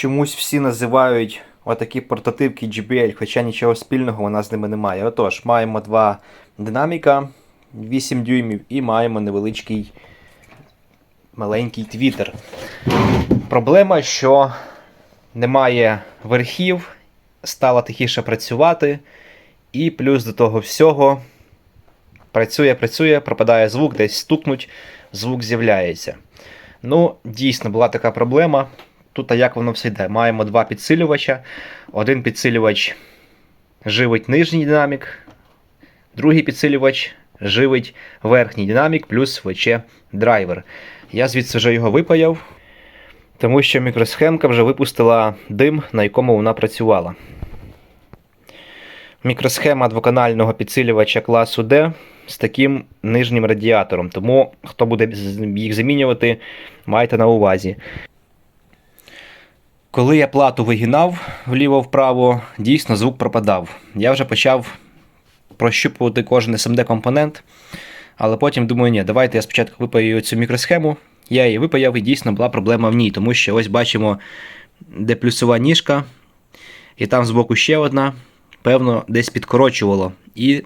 чомусь всі називають отакі портативки JBL, хоча нічого спільного нас з ними немає. Отож, маємо два динаміка 8 дюймів і маємо невеличкий маленький твітер. Проблема, що немає верхів, стало тихіше працювати, і плюс до того всього працює, працює, пропадає звук, десь стукнуть, звук з'являється. Ну, дійсно, була така проблема. Тут а як воно все йде? Маємо два підсилювача. Один підсилювач живить нижній динамік, другий підсилювач живить верхній динамік плюс ВЧ драйвер. Я звідси вже його випаяв, тому що мікросхемка вже випустила дим, на якому вона працювала. Мікросхема двоканального підсилювача класу D з таким нижнім радіатором. Тому, хто буде їх замінювати, майте на увазі. Коли я плату вигинав вліво-вправо, дійсно звук пропадав. Я вже почав прощупувати кожен SMD компонент, але потім думаю, ні, давайте я спочатку випаю цю мікросхему. Я її випаяв і дійсно була проблема в ній, тому що ось бачимо, де плюсова ніжка, і там збоку ще одна, певно, десь підкорочувало. І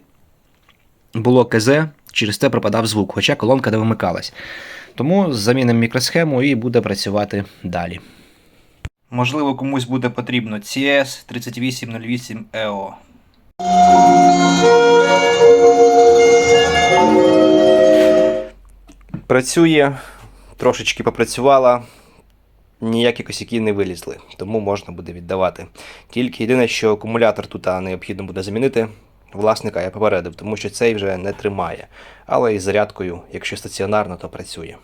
було КЗ, через те пропадав звук, хоча колонка не вимикалась. Тому замінимо мікросхему і буде працювати далі. Можливо, комусь буде потрібно CS 3808 EO. Працює, трошечки попрацювала, ніякі косяки не вилізли, тому можна буде віддавати. Тільки єдине, що акумулятор тут необхідно буде замінити. Власника я попередив, тому що цей вже не тримає. Але із зарядкою, якщо стаціонарно, то працює.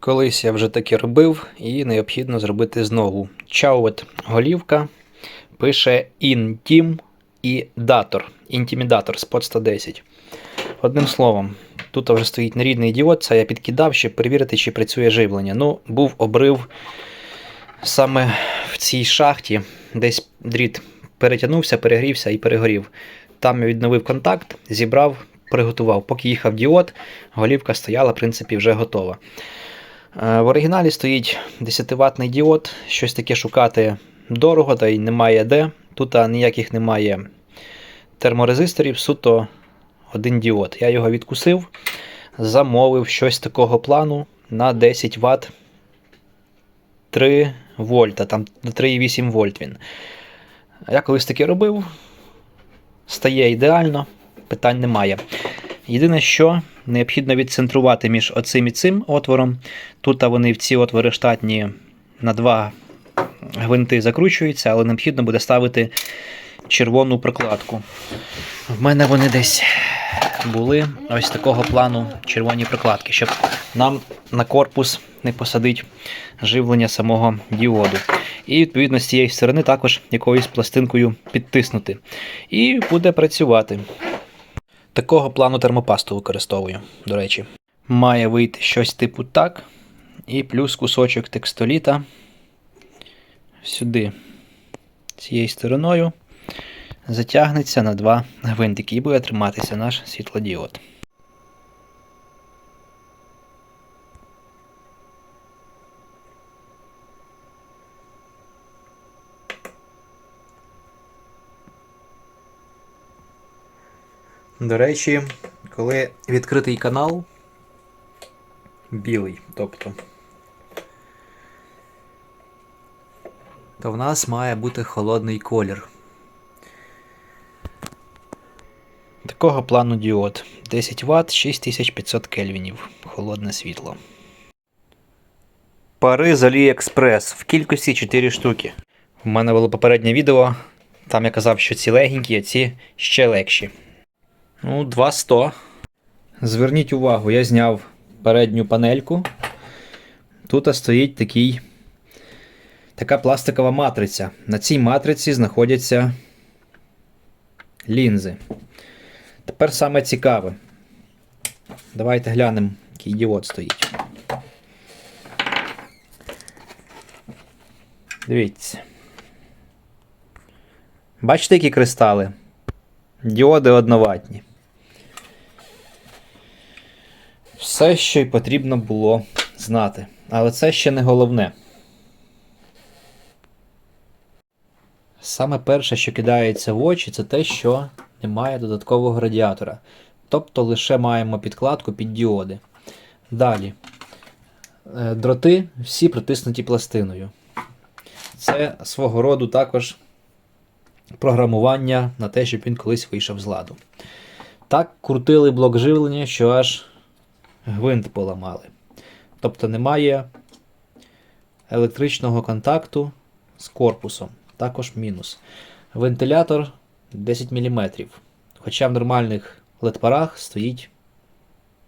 Колись я вже таке робив, і необхідно зробити знову. Чаувет голівка пише Intim і Dator. Інтімідатор спот 110. Одним словом, тут вже стоїть нерідний діод, це я підкидав, щоб перевірити, чи працює живлення. Ну, був обрив саме в цій шахті, десь дріт перетягнувся, перегрівся і перегорів. Там я відновив контакт, зібрав, приготував. Поки їхав діод, голівка стояла, в принципі, вже готова. Е, В оригіналі стоїть 10-ваттний діод, щось таке шукати дорого, та й немає де. Тут ніяких немає терморезисторів, суто один діод. Я його відкусив, замовив щось такого плану на 10 Вт 3 вольта, там 3,8 вольт він. Я колись таке робив, стає ідеально, питань немає. Єдине, що необхідно відцентрувати між оцим і цим отвором. Тут вони в ці отвори штатні на два гвинти закручуються, але необхідно буде ставити червону прокладку. В мене вони десь були ось такого плану червоні прокладки, щоб нам на корпус не посадить живлення самого діоду. І відповідно з цієї сторони також якоюсь пластинкою підтиснути. І буде працювати. Такого плану термопасту використовую, до речі. Має вийти щось типу так. І плюс кусочок текстоліта сюди цією стороною затягнеться на два гвинтики і буде триматися наш світлодіод. До речі, коли відкритий канал білий, тобто, то в нас має бути холодний колір. Такого плану діод 10 Вт 6500 кельвінів. Холодне світло. Пари з AliExpress в кількості 4 штуки. У мене було попереднє відео. Там я казав, що ці легенькі, а ці ще легші. Ну, 200. Зверніть увагу, я зняв передню панельку. Тут стоїть такий, така пластикова матриця. На цій матриці знаходяться лінзи. Тепер саме цікаве. Давайте глянемо, який діод стоїть. Дивіться. Бачите, які кристали? Діоди одноватні. Все, що й потрібно було знати. Але це ще не головне. Саме перше, що кидається в очі, це те, що немає додаткового радіатора. Тобто лише маємо підкладку під діоди. Далі. Е, Дроти всі притиснуті пластиною. Це свого роду також програмування на те, щоб він колись вийшов з ладу. Так крутили блок живлення, що аж гвинт поламали. Тобто немає електричного контакту з корпусом. Також мінус. Вентилятор 10 мм. Хоча в нормальних лед-парах стоїть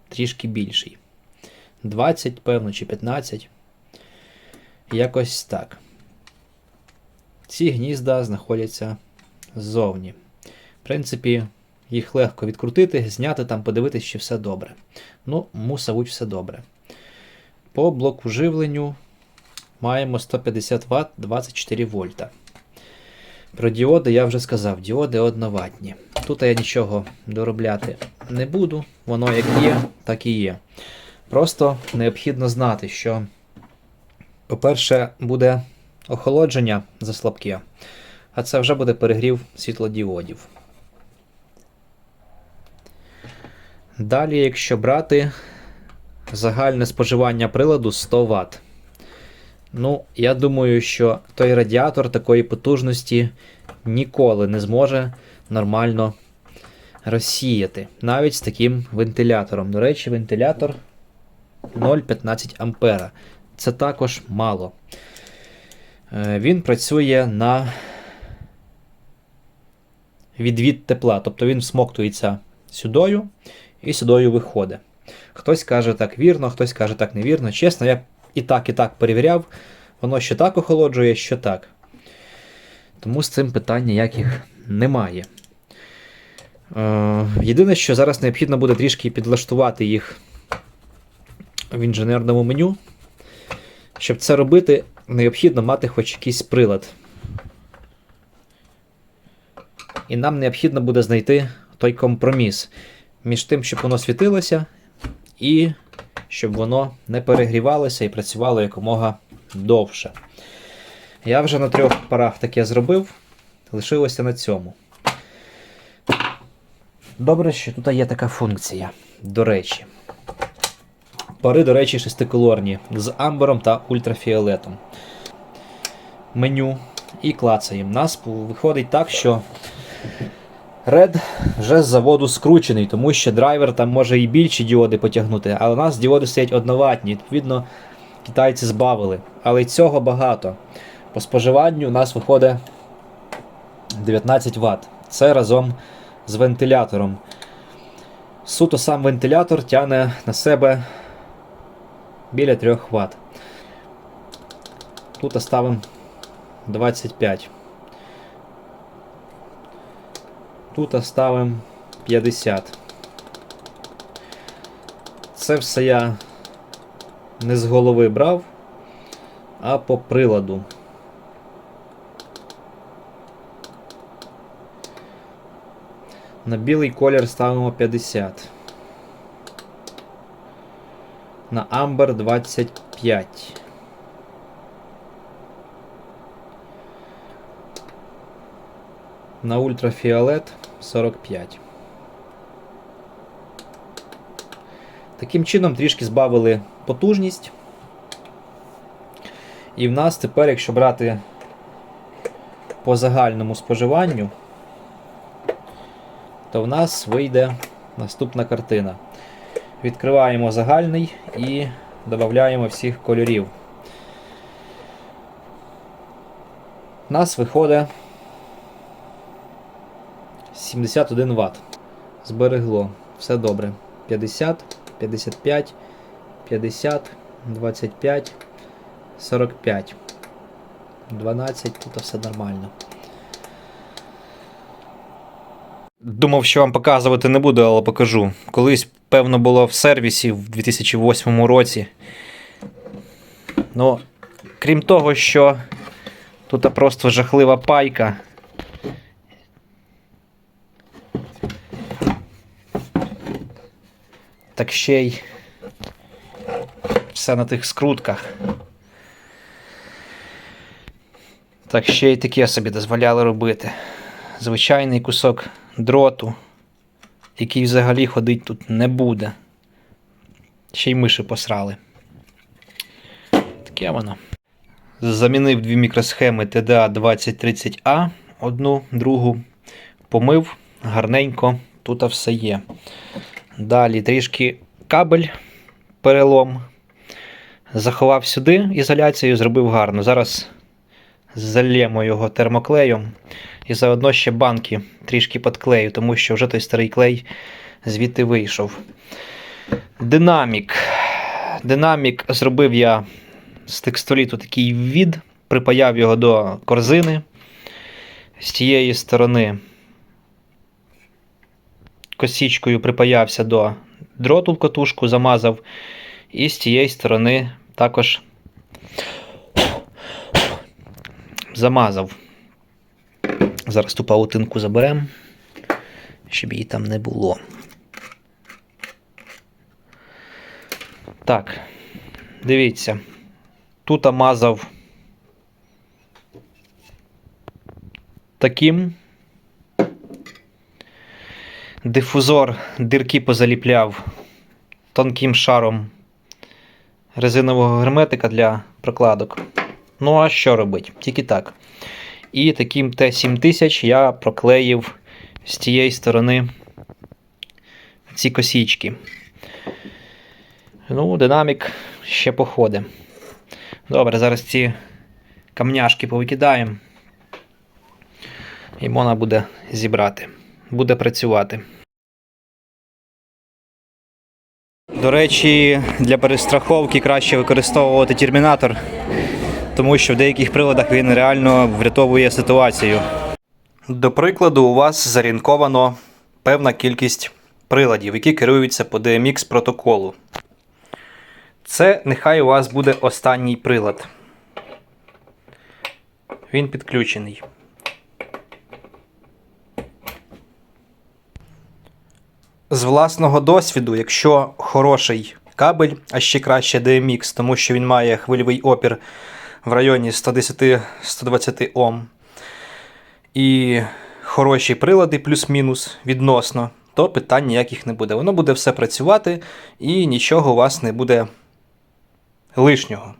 трішки більший. 20, певно, чи 15. Якось так. Ці гнізда знаходяться ззовні. В принципі, їх легко відкрутити, зняти там, подивитись, чи все добре. Ну, мусавуть все добре. По блоку живленню маємо 150 Вт 24 вольта. Про діоди я вже сказав, діоди одноватні. Тут я нічого доробляти не буду, воно як є, так і є. Просто необхідно знати, що, по-перше, буде охолодження заслабке, а це вже буде перегрів світлодіодів. Далі, якщо брати загальне споживання приладу 100 Вт. Ну, я думаю, що той радіатор такої потужності ніколи не зможе нормально розсіяти. Навіть з таким вентилятором. До речі, вентилятор 0,15 ампера. Це також мало. Е, Він працює на відвід тепла, тобто він всмоктується сюдою і сюдою виходить. Хтось каже так вірно, хтось каже так невірно. Чесно, я і так, і так перевіряв. Воно що так охолоджує, що так. Тому з цим питань ніяких немає. Е, єдине, що зараз необхідно буде трішки підлаштувати їх в інженерному меню. Щоб це робити, необхідно мати хоч якийсь прилад. І нам необхідно буде знайти той компроміс між тим, щоб воно світилося, і щоб воно не перегрівалося і працювало якомога довше. Я вже на трьох парах таке зробив, лишилося на цьому. Добре, що тут є така функція. До речі. Пари, до речі, шестиколорні з амбером та ультрафіолетом. Меню і клацаємо. Нас виходить так, що Red вже з заводу скручений, тому що драйвер там може і більші діоди потягнути, але у нас діоди стоять одноватні. Відповідно, китайці збавили. Але цього багато. По споживанню у нас виходить 19 Вт. Це разом з вентилятором. Суто сам вентилятор тягне на себе біля 3 Вт. Тут ставимо 25. Тут ставимо 50. Це все я не з голови брав, а по приладу. На білий колір ставимо 50. На амбер 25. На ультрафіолет 45. Таким чином трішки збавили потужність. І в нас тепер, якщо брати по загальному споживанню, то в нас вийде наступна картина. Відкриваємо загальний і додаємо всіх кольорів. У нас виходить 71 Вт. Зберегло. Все добре. 50, 55, 50, 25, 45. 12, тут все нормально. Думав, що вам показувати не буду, але покажу. Колись, певно, було в сервісі в 2008 році. Ну, крім того, що тут просто жахлива пайка. Так ще й все на тих скрутках. Так, ще й таке собі дозволяли робити. Звичайний кусок дроту, який взагалі ходить тут не буде. Ще й миші посрали. Таке воно. Замінив дві мікросхеми TDA 2030A, одну, другу. Помив гарненько, тут все є. Далі трішки кабель, перелом. Заховав сюди ізоляцію, зробив гарно. Зараз зальємо його термоклеєм і заодно ще банки трішки підклею, тому що вже той старий клей звідти вийшов. Динамік. Динамік зробив я з текстоліту такий від, припаяв його до корзини. З тієї сторони косічкою припаявся до дроту в катушку, замазав. І з тієї сторони також замазав. Зараз ту паутинку заберемо, щоб її там не було. Так, дивіться. Тут мазав таким. Дифузор дирки позаліпляв тонким шаром резинового герметика для прокладок. Ну, а що робить? Тільки так. І таким Т7000 я проклеїв з тієї сторони ці косічки. Ну, динамік ще походить. Добре, зараз ці камняшки повикидаємо. І можна буде зібрати. Буде працювати. До речі, для перестраховки краще використовувати термінатор, тому що в деяких приладах він реально врятовує ситуацію. До прикладу, у вас зарінковано певна кількість приладів, які керуються по DMX протоколу. Це нехай у вас буде останній прилад. Він підключений. З власного досвіду, якщо хороший кабель, а ще краще DMX, тому що він має хвильовий опір в районі 110-120 Ом, і хороші прилади, плюс-мінус відносно, то питань ніяких не буде. Воно буде все працювати і нічого у вас не буде лишнього.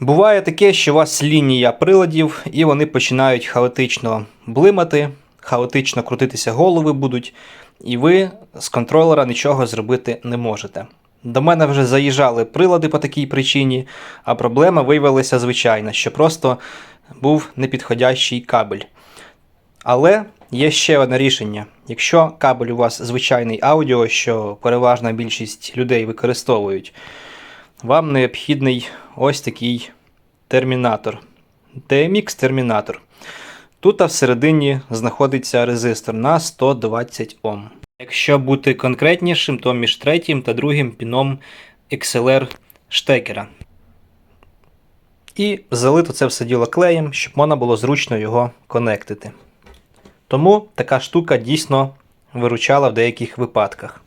Буває таке, що у вас лінія приладів, і вони починають хаотично блимати, хаотично крутитися голови будуть, і ви з контролера нічого зробити не можете. До мене вже заїжджали прилади по такій причині, а проблема виявилася звичайна, що просто був непідходящий кабель. Але є ще одне рішення. Якщо кабель у вас звичайний аудіо, що переважна більшість людей використовують, вам необхідний ось такий термінатор. TMX термінатор. Тут всередині знаходиться резистор на 120 Ом. Якщо бути конкретнішим, то між третім та другим піном XLR штекера. І залито це все діло клеєм, щоб можна було зручно його конектити. Тому така штука дійсно виручала в деяких випадках.